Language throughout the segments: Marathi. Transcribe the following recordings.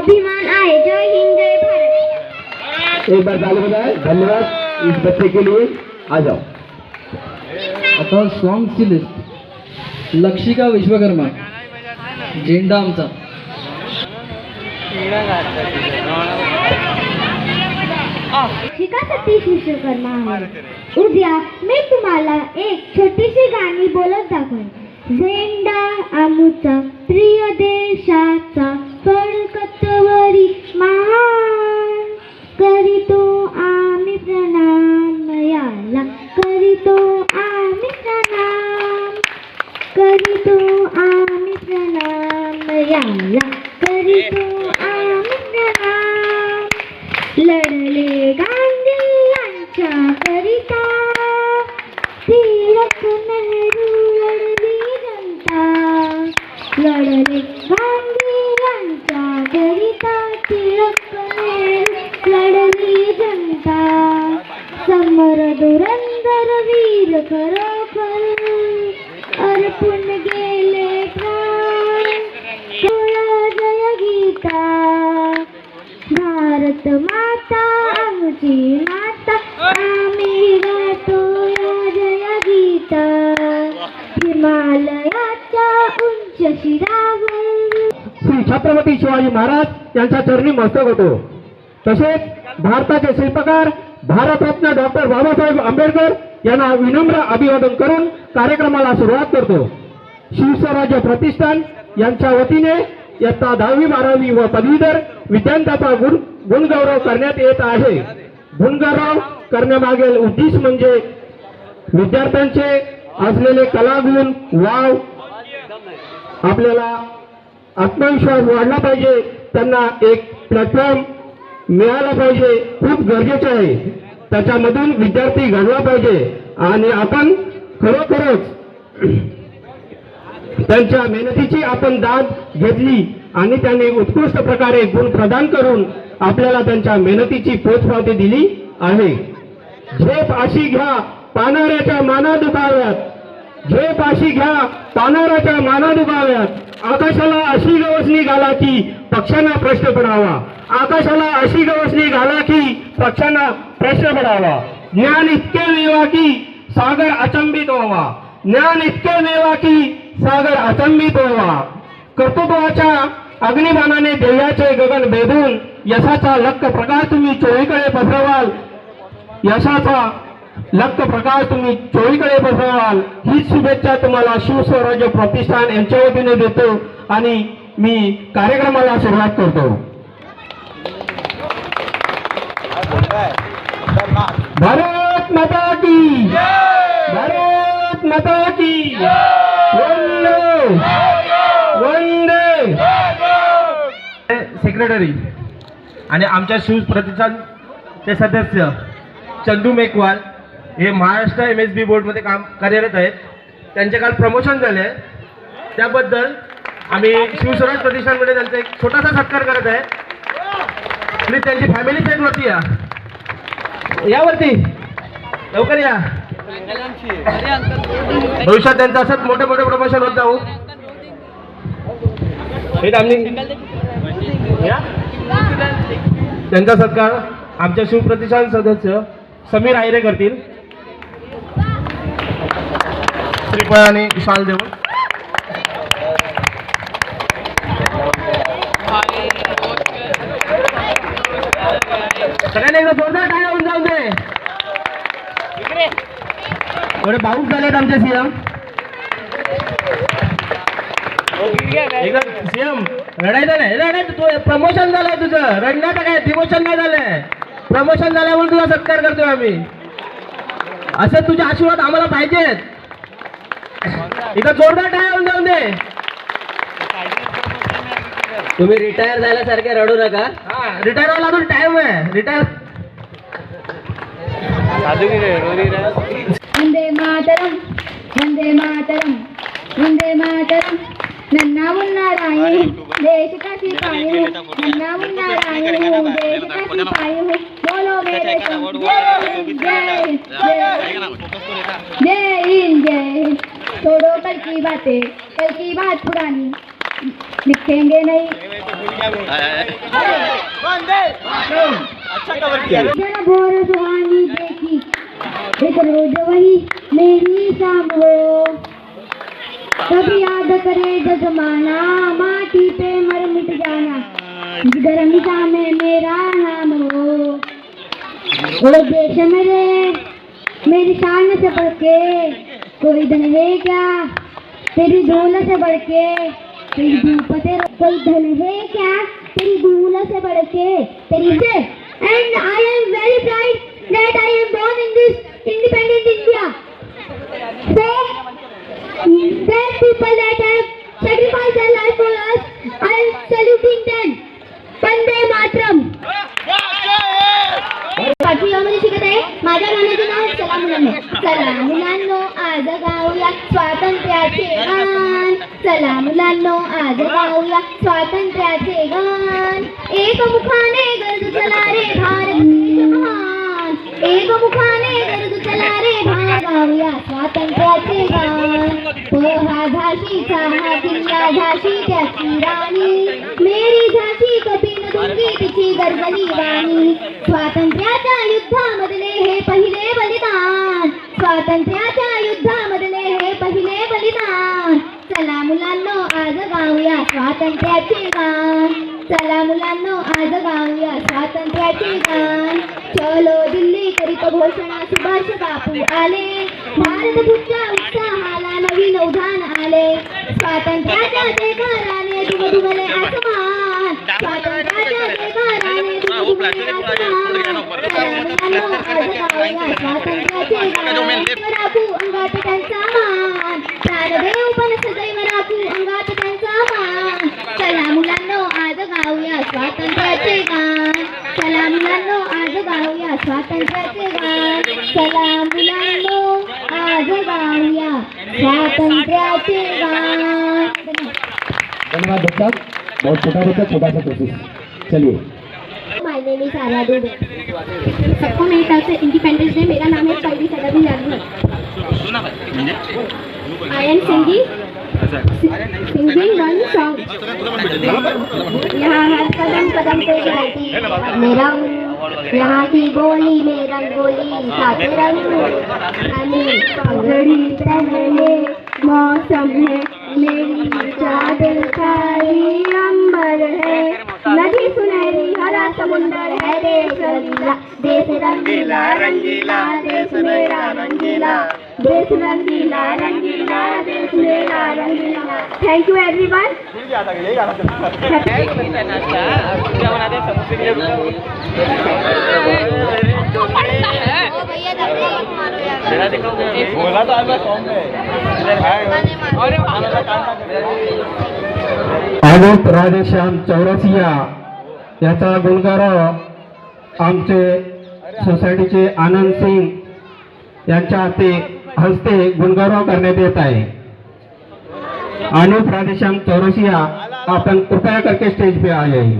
अभिमान आहे. जय हिंद जय भारत. एक बार ताली बजाए धन्यवाद. इस बच्चे के लिए. आ जाओ. आता सॉंगची लिस्ट लक्षिका विश्वकर्मा. झेंडा आमचा. शिका सतीश विश्वकर्मा उद्या मी तुम्हाला एक छोटीशी गाणी बोलत दाखवेन झेंडा आमचा प्रिय देशाचा फडकतवरी महान. करीतो आम्ही प्रणाम याला करीतो आम्ही प्रणाम. करीतो आम्ही प्रणाम याला करीतो आम्ही प्रणाम. लढले गांधी यांच्या करिता यांच्या चरणी मस्तक होतो. तसेच भारताचे शिल्पकार भारतरत्न डॉक्टर बाबासाहेब आंबेडकर यांना विनम्र अभिवादन करून कार्यक्रमाला सुरुवात करतो. शिवस्वराज्य प्रतिष्ठान यांच्या वतीने इयत्ता दहावी बारावी व पदवीधर विद्यार्थ्याचा गुण गुणगौरव करण्यात येत आहे. गुणगौरव करण्यामागील उद्दिष्ट म्हणजे विद्यार्थ्यांचे असलेले कलागुण वाव आपल्याला आत्मविश्वास वाढला पाहिजे. त्यांना एक प्लॅटफॉर्म मिळाला पाहिजे. खूप गरजेचे आहे. त्याच्यामधून विद्यार्थी घडला पाहिजे. आणि आपण खरोखरच त्यांच्या मेहनतीची आपण दाद घेतली आणि त्यांनी उत्कृष्ट प्रकारे गुण प्रदान करून आपल्याला त्यांच्या मेहनतीची पोचपावती दिली आहे. झेप अशी घ्या पानाऱ्याच्या माना दुखाव्यात. झेप अशी घ्या पानाऱ्याच्या माना दुखाव्यात. आकाशाला अशी गवसणी घाला की पक्षांना प्रश्न पडावा. आकाशाला अशी गवसणी घाला की पक्षांना प्रश्न पडावा. ज्ञान इतके मिळवा की सागर अचंबित व्हावा. ज्ञान इतके मिळवा की सागर अचंबित व्हावा. कर्तृत्वाच्या अग्निबाणाने ध्येयाचे गगन भेदून यशाचा लक्क प्रकाश तुम्ही चोळीकडे पसरवाल. यशाचा लक्क प्रकाश तुम्ही चोळीकडे पसरवाल. हीच शुभेच्छा तुम्हाला शिवस्वराज्य प्रतिष्ठान यांच्या वतीने देतो आणि मी कार्यक्रमाला सुरुवात करतो. भारत माता की भारत माता की वंदे! वंदे! सेक्रेटरी आणि आमच्या शिव प्रतिष्ठानचे सदस्य चंदू मेकवाल हे महाराष्ट्र एम एस बी बोर्डमध्ये काम कार्यरत आहेत. त्यांचे काल प्रमोशन झाले. त्याबद्दल आम्ही शिवस्वराज प्रतिष्ठानमध्ये त्यांचा एक छोटासा सत्कार करत आहे. प्लीज त्यांची फॅमिली साईड वरती या. यावरती. लवकर या. भविष्यात त्यांचं असंच मोठे मोठे प्रमोशन होत जाऊ. हे त्यांचा सत्कार आमच्या शिवप्रतिष्ठान सदस्य समीर आयरे करतील. श्रीफळ आणि शाल देऊन एकदा जोरदार टाळ्या होऊन जाऊ दे. एवढे भाऊक झालेत आमचे सीएम सीएम रडायचं नाही. रडाय तू प्रमोशन झालंय तुझं. रडण्याचं काय? डिमोशन नाही झालंय. प्रमोशन झाल्यामुळे तुझा सत्कार करतोय आम्ही. असं तुझे आशीर्वाद आम्हाला पाहिजेत. इथं जोरदार टाळ्या होऊन जाऊन दे. तुम्ही रिटायर झाल्यासारखे रडू नका. रिटायर व्हायला अजून टाइम आहे. रिटायर वंदे मातरम वंदे मातरम वंदे मातरम नन्ना मुन्ना राणी देश का सिपाही हूँ नन्ना मुन्ना राणी हूँ देश का सिपाही हूँ बोलो मेरे संग जय हिंद जय हिंद जय हिंद जय हिंद जय हिंद छोड़ो कल की बातें कल की बात पुरानी लिखेंगे नहीं जरा भोर सुहानी देखी एक रोज वही, मेरी शाम हो। कभी याद करे जमाना, माटी पे मर मिट जाना, जिधर मिटा में मेरा नाम हो। देश मेरे मेरी शान से बढ़ के कोई धन है क्या? तेरी धूल से बढ़ के तेरी धूप से कोई धन है क्या? तेरी धूल से बढ़ के गरजली वाणी. स्वातंत्र्याच्या युद्धामधले हे पहिले बलिदान. स्वातंत्र्याच्या युद्धामधले हे पहिले बलिदान. चला मुलांनो आज गाऊया स्वातंत्र्याचे गाण चला मुलांनो आज गाऊया स्वातंत्र्याचे गाण चलो दिल्ली करीत घोषणा सुभाष बापू आले. भारतभूतच्या उत्साहाला नवीन उधाण आले. स्वातंत्र्याच्या जयकाराने दुमदुमले आसमान स्वातंत्र्याच्या जयकाराने दुमदुमले आसमान चला मुलांनो आज गाऊया स्वातंत्र्याचे गान राखू अंगात त्यांचा मान प्राणदेव पण सदैव राखू अंगात मुलांनो आज स्वातंत्र्याचे गान चला मुलांनो आज गाऊया स्वातंत्र्याचे गान चला मुलांनो आज गाऊया स्वातंत्र्याचे गान धन्यवाद धन्यवाद बच्चा बहुत छोटा बच्चा छोटा सा कोशिश चलिए. My name is Arya Dubey सबको मेरी तरफ़ से इंडिपेंडेंस डे मेरा नाम है पल्ली सदबी जागरूक I am singing singing one song यहाँ हर कदम कदम पे चलती मेरा यहाँ की बोली में रंगोली साथ रंग। मौसम है। मेरी चादर सारी अंबर है। नदी सुनहरी हरा समुंदर रंगीला रंगीला रंगीला thank you everyone Anup Radheshyam Chaurasia याचा गुणगाराव आमचे सोसायटीचे आनंद यांच्या हाते हस्ते गुणगाराव करण्यात येत आहे. राधेश्याम चौरसिया अपन कृपया करके स्टेज पे आ जाइए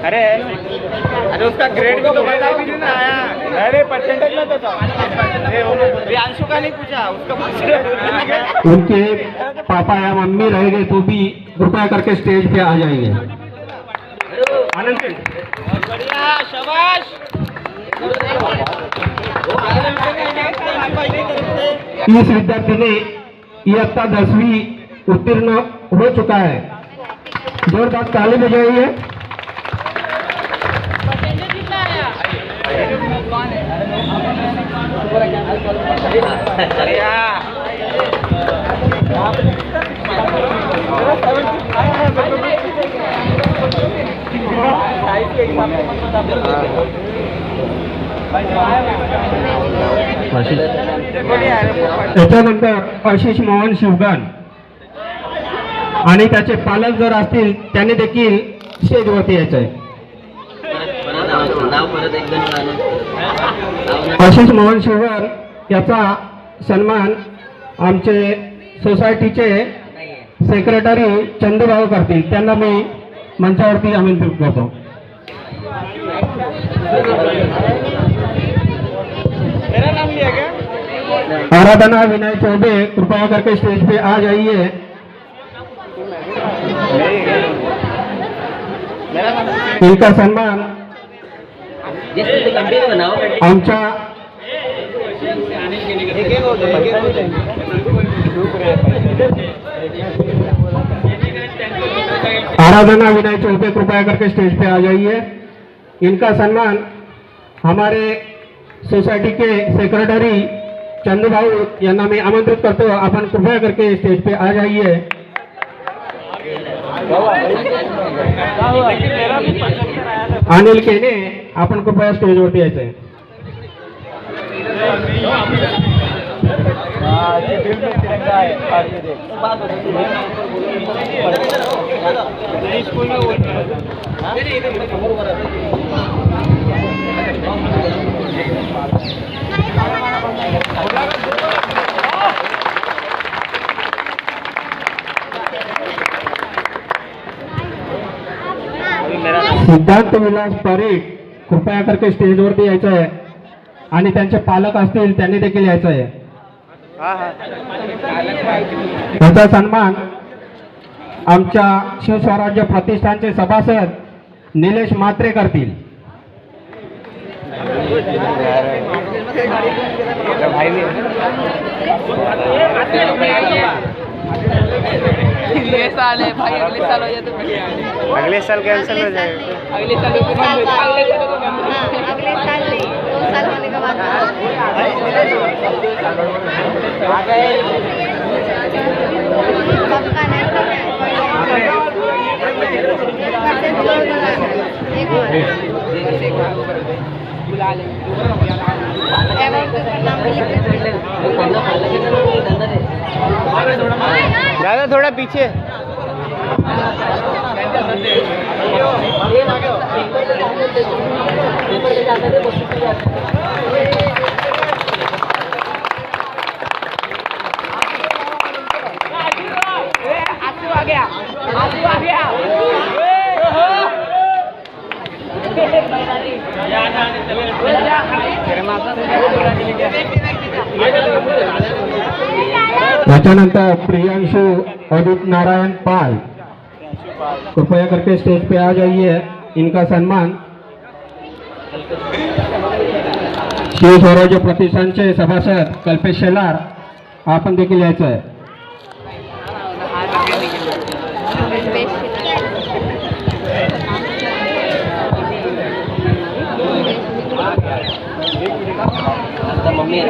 अरे अरे उसका ग्रेड भी तो बता भी ना आया? अरे परसेंटेज में तो था। अंशु का नहीं पूछा उसका उनके पापा या मम्मी रहेंगे तो भी कृपया करके स्टेज पे आ जाएँगे। आनंद सिंह। बढ़िया शाबाश। इस विद्यार्थी ने इयत्ता दसवीं उत्तीर्ण हो चुका है। जोरदार ताली बजाइए। त्याच्यानंतर आशिष मोहन शिवगान। आणि त्याचे पालक जर असतील त्यांनी देखील स्टेजवरती यायचं आहे आशिष मोहन शिवगान याचा सन्मान आमचे सोसायटीचे सेक्रेटरी चंदूभाऊ करतील. त्यांना मी मंचावरती आमंत्रित करतो. आराधना विनय चौबे कृपया करके स्टेज पे आ जाइए. इनका सम्मान आमच्या आराधना विनय चौबे कृपया करके स्टेज पे आ जाइए। इनका सम्मान हमारे सोसाइटी के सेक्रेटरी चंदू भाऊ यांना मी आमंत्रित करतो आपण कृपया करके स्टेज पे आ जाइए। अनिल केने आपण कृपया स्टेजवरती यायचं सिद्धांत विलास परीख कृपया करके स्टेजवरती यायचं आहे. आणि त्यांचे पालक असतील त्यांनी देखील यायचं आहे. त्याचा सन्मान आमच्या शिवस्वराज्य प्रतिष्ठानचे सभासद निलेश मात्रे करतील. ये साल है भाई अगले साल हो जाए तो बढ़िया है अगले साल कैंसिल हो जाएगा अगले साल अगले साल हाँ, अगले साल नहीं. दो साल होने के बाद सबका नहीं बुला लेंगे थोड़ा पीछे। त्याच्यानंतर प्रियांशू अदित नारायण पाल। कृपया करके स्टेज पे आ जाइए, इनका सम्मान। शिव स्वराज्य प्रतिष्ठानचे सभासद कल्पेश शेलार आपण देखील यायचं आहे मम्मी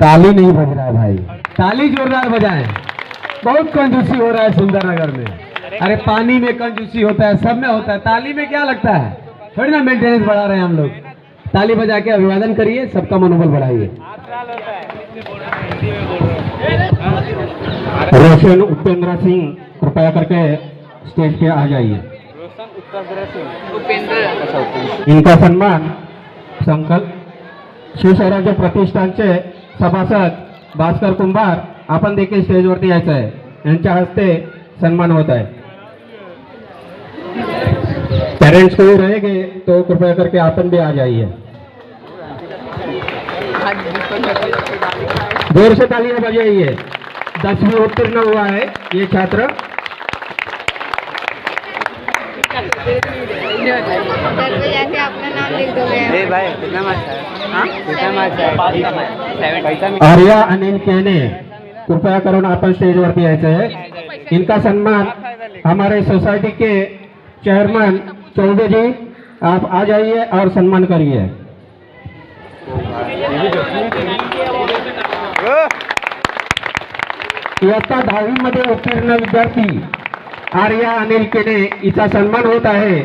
ताली नहीं बज रहा है भाई। ताली जोरदार बजाएँ। बहुत कंजूसी हो रहा है सुंदरनगर में। अरे पानी में कंजूसी होता है, सब में होता है। ताली में क्या लगता है? थोड़ी ना मेंटेनेंस बढ़ा रहे हैं हम लोग। ताली बजा के अभिवादन करिए, सबका मनोबल बढ़ाइए। रोशन उपेंद्र सिंह कृपया करके स्टेज पे आ जाइए। इनका सन्मान संकल्प। शिवस्वराज्य प्रतिष्ठानचे सभासद भास्कर कुंभार आपण देखील स्टेजवरती यायचं आहे यांच्या हस्ते सन्मान होत आहे. पेरेंट्स कोई रहेंगे तो कृपया करके अपन भी आ जाइए ज़ोर से तालियाँ बजाइए दसवीं उत्तीर्ण हुआ है ये छात्र घर पे जाके अपना नाम लिख दोगे ए भाई कितना मैच है कितना मैच है पैसा में आर्या अनिल केने कृपया करून आपण स्टेजवरती यायचं आहे इनका सम्मान हमारे सोसाइटी के चेयरमैन चौधरी जी आप आ जाइए और सम्मान करिए। इयत्ता दहावी मध्ये उत्तीर्ण विद्यार्थी। आर्या अनिल केने हिचा सन्मान होत आहे.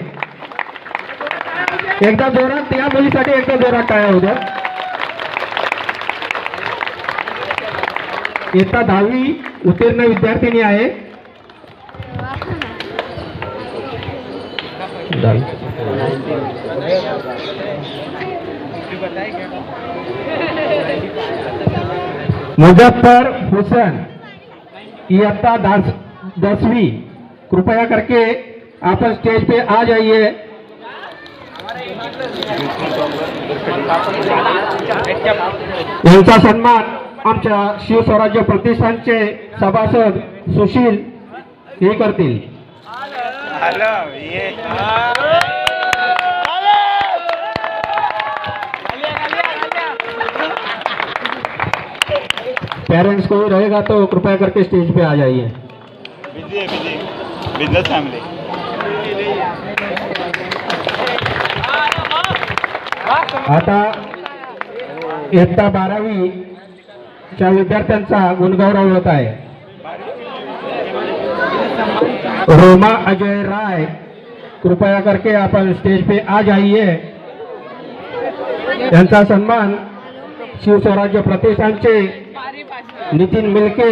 एकदा जोरात या मुलीसाठी एकदा जोरात टाळ्या होत्या इयत्ता दहावी उत्तीर्ण विद्यार्थिनी आहे. मुजफ्फर हुसन इयत्ता दस दसवी कृपया करके आप स्टेज पे आ जाइए। यांचा सन्मान आमच्या शिवस्वराज्य प्रतिष्ठानचे सभासद सुशील हे करतील। पेरेंट्स कोई रहेगा तो कृपया करके स्टेज पे आ जाइए। Busy family. आता इयत्ता बारावीच्या विद्यार्थ्यांचा गुणगौरव होत आहे. रोमा अजय राय कृपया करके आपण स्टेज पे आ जाइए यांचा सन्मान शिवस्वराज्य प्रतिष्ठानचे नितीन मिलके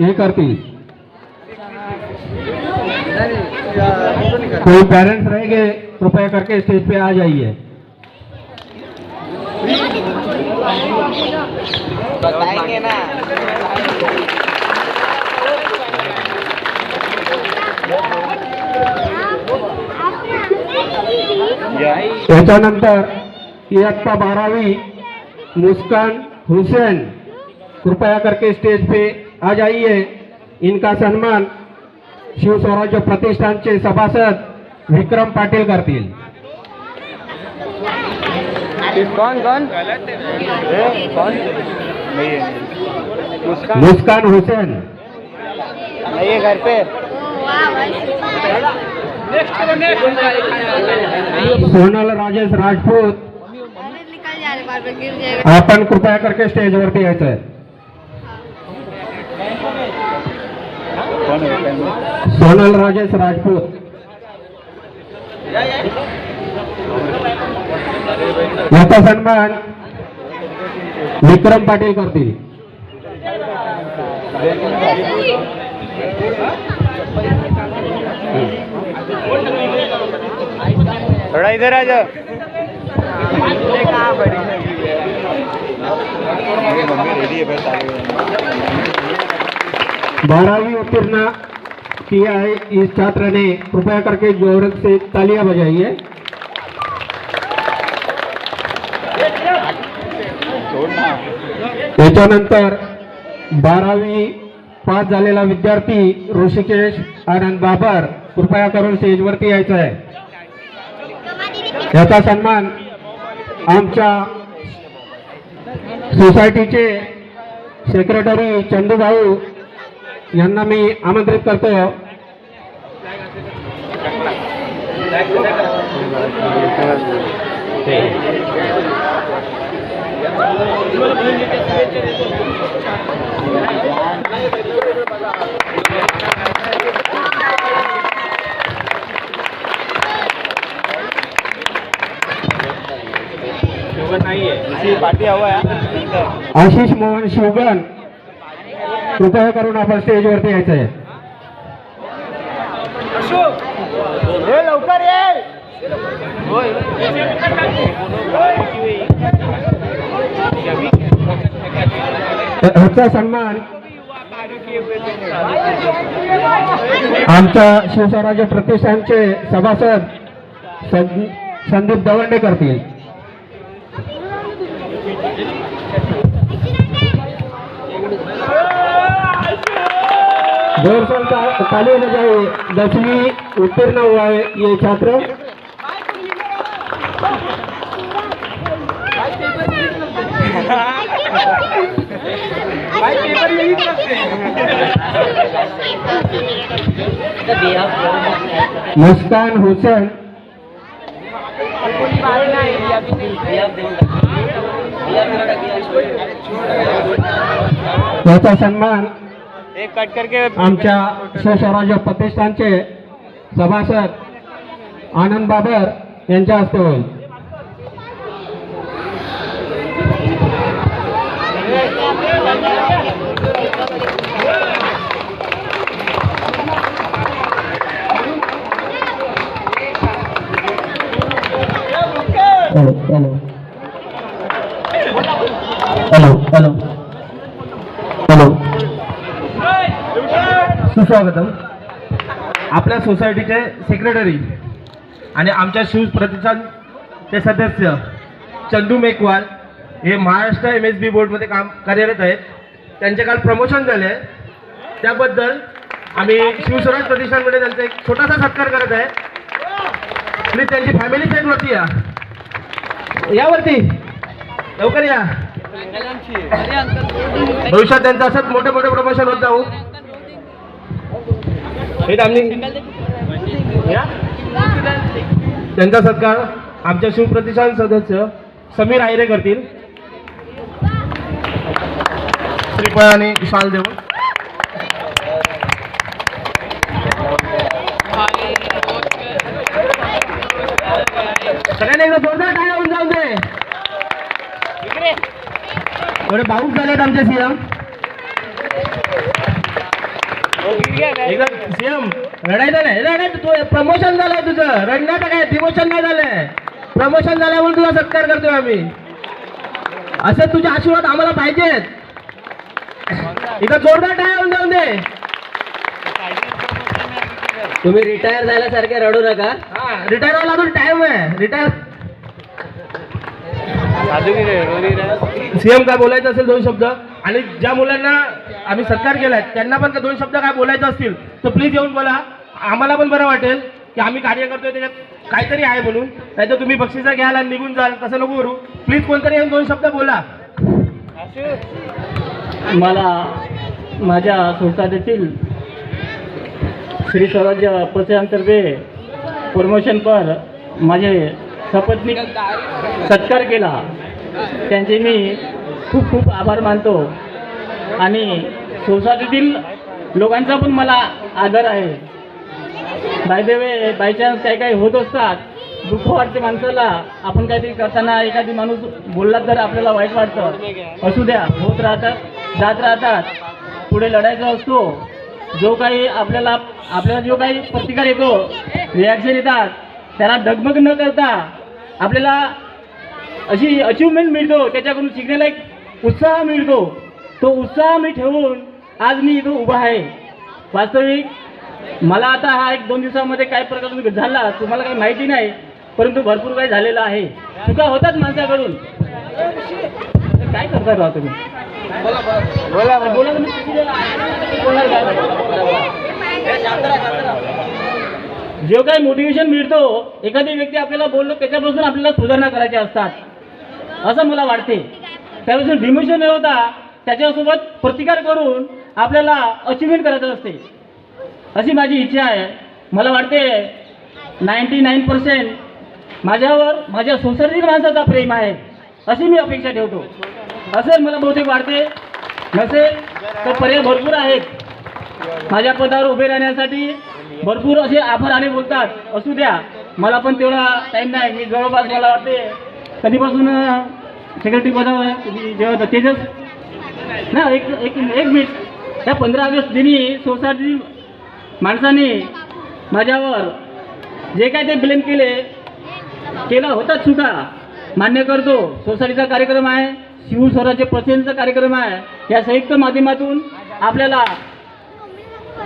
हे करतील. कोई पेरेंट्स रहेंगे कृपया करके स्टेज पे आ जाइए। बताएँगे ना। त्याच्यानंतर इयत्ता बारावी मुस्कान हुसैन कृपया करके स्टेज पे आ जाइए। इनका सन्मान शिव स्वराज्य प्रतिष्ठानचे सभासद विक्रम पाटील करतील. कौन कौन ए, कौन नहीं है मुस्कान? हुसैन. नहीं है घर पे. सोनल राजेश राजपूत. आपण कृपया करके स्टेजवरती यायचं आहे सोनल राजेश राजपूत. याचा सन्मान विक्रम पाटील करतील. थोड़ा इधर आ जाओ मम्मी रेडी है बारहवीं उत्तीर्ण किया है इस छात्र ने कृपया करके जोर से तालियां बजाइए. छोड़ना त्याच्यानंतर बारावी पास झालेला विद्यार्थी ऋषिकेश आनंद बाबर कृपया करून स्टेजवरती यायचं आहे. याचा सन्मान आमच्या सोसायटीचे सेक्रेटरी चंदूभाऊ यांना मी आमंत्रित करतो. आशिष मोहन शिवगण कृपया करून आपण स्टेजवरती यायचं आहे लवकर ये. ह्याचा सन्मान आमच्या शिवस्वराज्य प्रतिष्ठानचे सभासद संदीप दवंडे करतील. जोर से ता- ताली बजाए दसवीं उत्तीर्ण हुआ है ये छात्र। मुस्कान हुसैन। याचा सन्मान एक कट करके आमच्या शिवस्वराज्य प्रतिष्ठानचे सभासद आनंद बाबर यांच्या हस्ते होईल. Hello hello. Hello hello. सुस्वागतम. आपल्या सोसायटीचे सेक्रेटरी आणि आमच्या शिव प्रतिष्ठानचे सदस्य चंदू मेकवाल हे महाराष्ट्र एम एस बी बोर्डमध्ये काम कार्यरत आहेत. त्यांचे काल प्रमोशन झाले. त्याबद्दल आम्ही शिवस्वराज प्रतिष्ठानमध्ये त्यांचा एक छोटासा सत्कार करत आहे. प्लीज त्यांची फॅमिली सेट वरती या. यावरती. लवकर या. भविष्यात त्यांचं असंच मोठे मोठे प्रमोशन होत जाऊ. हे त्यांचा सत्कार आमच्या शिवप्रतिष्ठान सदस्य समीर आयरे करतील. श्रीफळ आणि शाल देऊन सगळ्यांनी एकदा जोरदार टाळ्या होऊन जाऊ दे. थोडे भाऊक झालेत आमचे सीएम एकदा सीएम रडायचं नाही. रडायचं तू प्रमोशन झालंय तुझं. रडण्याचं काय? डिमोशन नाही झालंय प्रमोशन झाल्यामुळे तुझा सत्कार करतोय आम्ही. असे तुझे आशीर्वाद आम्हाला पाहिजेत. इथं जोरदार टाळ्या होऊन जाऊ दे. तुम्ही रिटायर झाल्यासारखे रडू नका. हा रिटायर व्हायला अजून टाइम आहे. रिटायर सीएम काय बोलायचं असेल दोन शब्द? आणि ज्या मुलांना आम्ही सत्कार केला आहे त्यांना पण दोन शब्द काय बोलायचं असतील? तर प्लीज येऊन बोला. आम्हाला पण बरं वाटेल की आम्ही कार्य करतोय त्याच्यात काहीतरी आहे म्हणून. नाही तर तुम्ही बक्षिसा घ्याल आणि निघून जाल. तसं नको करू. प्लीज कोणतरी येऊन दोन शब्द बोला. मला माझ्या संस्थातील श्री स्वराज्य प्रतिष्ठानतर्फे प्रमोशन पर माझे सपत्नी सत्कार केला. त्यांचे मी खूप खूप आभार मानतो. आणि सोसायटीतील लोकांचा पण मला आदर आहे. By the way by chance काही काही होत असतात दुःख वाटते माणसाला. आपण काहीतरी करताना एखादी माणूस बोलला तर आपल्याला वाईट वाटतं. असू द्या होत राहतात जात राहतात. पुढे लढायचा असतो. जो काही आपल्याला आपल्याला जो काही प्रतिकार येतो रिॲक्शन येतात त्याला डगमग न करता आपल्याला अशी अचिव्हमेंट मिळतो. त्याच्याकडून शिकण्याला एक उत्साह मिळतो. तो उत्साह मी ठेवून आज मी इथं उभा आहे. वास्तविक मला आता हा एक दोन दिवसामध्ये काय प्रकार झाला तुम्हाला काही माहिती नाही परंतु भरपूर काही झालेलं आहे. चुका होतात माणसाकडून. काय करता राहा तुम्ही? बोला बोला? जो काही मोटिवेशन मिळतो एखादी व्यक्ती आपल्याला बोललो त्याच्यापासून आपल्याला सुधारणा करायच्या असतात. असं मला वाटते. त्यापासून डिमोशन न होता त्याच्यासोबत प्रतिकार करून आपल्याला अचिव्हमेंट करायचं असते. अशी माझी इच्छा आहे. मला वाटते नाईन्टी नाईन पर्सेंट माझ्यावर माझ्या सोसायटीतील माणसाचा प्रेम आहे अशी मी अपेक्षा ठेवतो. असेल मला बहुतेक वाटते नसेल तर पर्याय भरपूर आहेत. माझ्या पदावर उभे राहण्यासाठी भरपूर असे आभार आणि बोलतात. असू द्या मला पण तेवढा टाईम नाही. मी जवळपास मला वाटते कधीपासून सेक्रेटरी पदावर जेव्हा तेजस ना एक एक एक मिनिट. त्या पंधरा ऑगस्ट दिनी सोसायटी माणसाने माझ्यावर जे काय ते ब्लेम केले केला होता चुका. मान्य करतो सोसायटीचा कार्यक्रम आहे शिवस्वराज्य स्वराज्य कार्यक्रम आहे. या संयुक्त माध्यमातून आपल्याला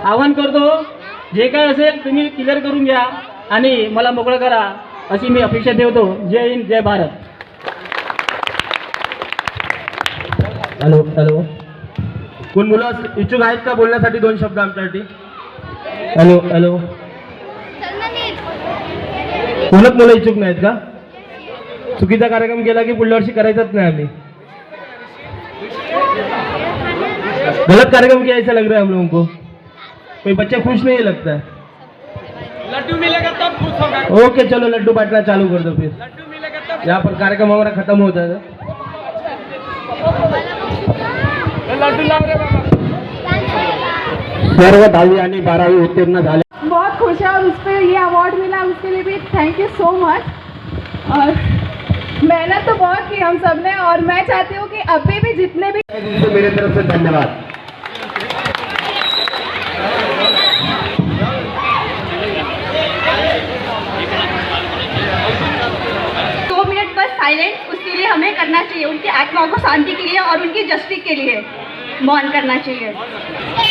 आवाहन करतो जे काय असेल तुम्ही क्लिअर करून घ्या आणि मला मोकळं करा अशी मी अपेक्षा ठेवतो. जय हिंद जय भारत. Hello hello. कोण मुलं इच्छुक आहेत का बोलण्यासाठी दोन शब्द आमच्यासाठी? Hello hello. कोणच मुलं इच्छुक नाहीत का? चुकीचा कार्यक्रम केला की पुढल्या वर्षी करायचाच नाही आम्ही. गलत कार्यक्रम किया ऐसा लग रहा है हम लोगों को कोई बच्चा खुश नहीं लगता. है लड्डू मिलेगा तब खुश होगा. ओके चलो लड्डू बांटना चालू कर दो फिर. लड्डू मिलेगा तब. यहाँ पर कार्यक्रम हमारा खत्म होता है सर्व दहावी आणि बारावी उत्तीर्ण झाले. बहुत खुश है और उस पर ये अवार्ड मिला उसके लिए भी थैंक यू सो मच और मेहनत तो बहुत की हम सबने और मैं चाहती हूँ कि अभी भी जितने भी मेरे तरफ़ से धन्यवाद। दो मिनट बस साइलेंट लिए हमें करना चाहिए उनकी आत्मा को शांति के लिए और उनकी जस्टिस के लिए मौन करना चाहिए।